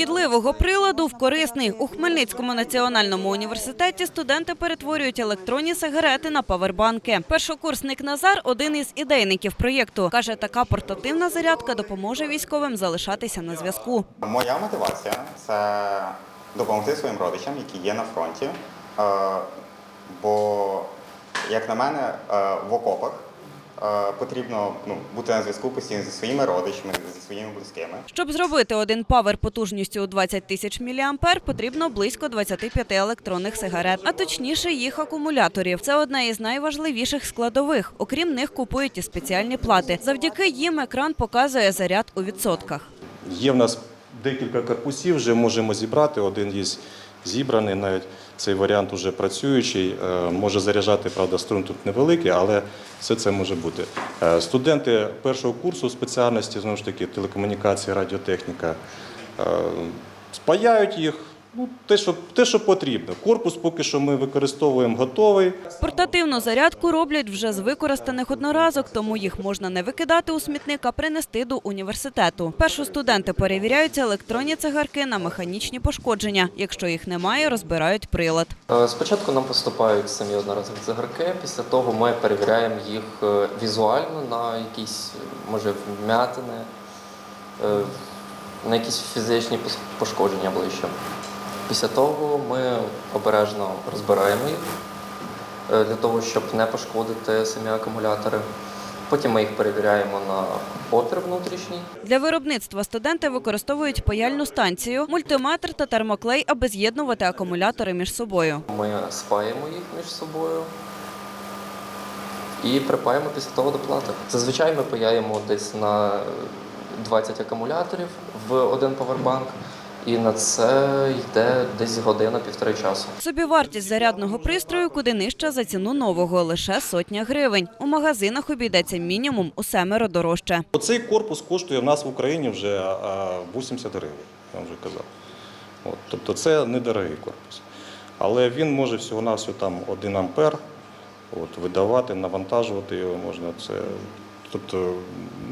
шкідливого приладу в корисний. У Хмельницькому національному університеті студенти перетворюють електронні сигарети на павербанки. Першокурсник Назар – один із ідейників проєкту. Каже, така портативна зарядка допоможе військовим залишатися на зв'язку. Моя мотивація це допомогти своїм родичам, які є на фронті. Е, Бо, як на мене, е, в окопах потрібно ну, бути на зв'язку постійно зі своїми родичами, зі своїми близькими. Щоб зробити один павер потужністю у 20 тисяч міліампер, потрібно близько 25 електронних сигарет, а точніше їх акумуляторів. Це одна із найважливіших складових. Окрім них купують і спеціальні плати. Завдяки їм екран показує заряд у відсотках. Є в нас декілька корпусів, вже можемо зібрати. Один є зібраний, навіть цей варіант вже працюючий. Е, Може заряджати, правда, струм тут невеликий, але все це може бути. Е, Студенти першого курсу спеціальності, знову ж таки, телекомунікації, радіотехніка, е, спаяють їх. Ну, те, що, те, що потрібно. Корпус поки що ми використовуємо готовий. Портативну зарядку роблять вже з використаних одноразок, тому їх можна не викидати у смітник, а принести до університету. Першу студенти перевіряють електронні цигарки на механічні пошкодження. Якщо їх немає, розбирають прилад. Е, Спочатку нам поступають самі одноразові цигарки, після того ми перевіряємо їх е, візуально на якісь, може, вмятини, е, на якісь фізичні пошкодження ближче. Після того ми обережно розбираємо їх е, для того, щоб не пошкодити самі акумулятори. Потім ми їх перевіряємо на опір внутрішній. Для виробництва студенти використовують паяльну станцію, мультиметр та термоклей, аби з'єднувати акумулятори між собою. Ми спаємо їх між собою і припаємо після того до плати. Зазвичай ми паяємо десь на 20 акумуляторів в один павербанк, і на це йде десь година-півтори часу. Собівартість зарядного пристрою куди нижча за ціну нового лише сотня гривень. У магазинах обійдеться мінімум у семеро дорожче. Оцей корпус коштує в нас в Україні вже 80 гривень, я вам вже казав. От, тобто це недорогий корпус. Але він може всього-навсього там 1 ампер от, видавати, навантажувати його можна. Це, тобто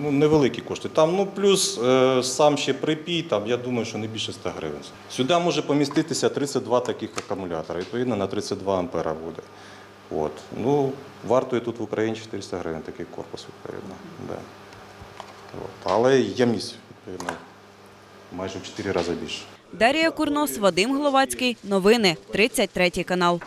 ну, невеликі кошти. Там, ну, плюс е, сам ще припій, там, я думаю, що не більше 100 гривень. Сюди може поміститися 32 таких акумулятора, відповідно на 32 ампера буде. От. Ну, вартує тут в Україні 400 гривень такий корпус, відповідно. Да. От. Але ємність, відповідно, майже в 4 рази більше. Дарія Курнос, Вадим Гловацький. Новини 33 канал.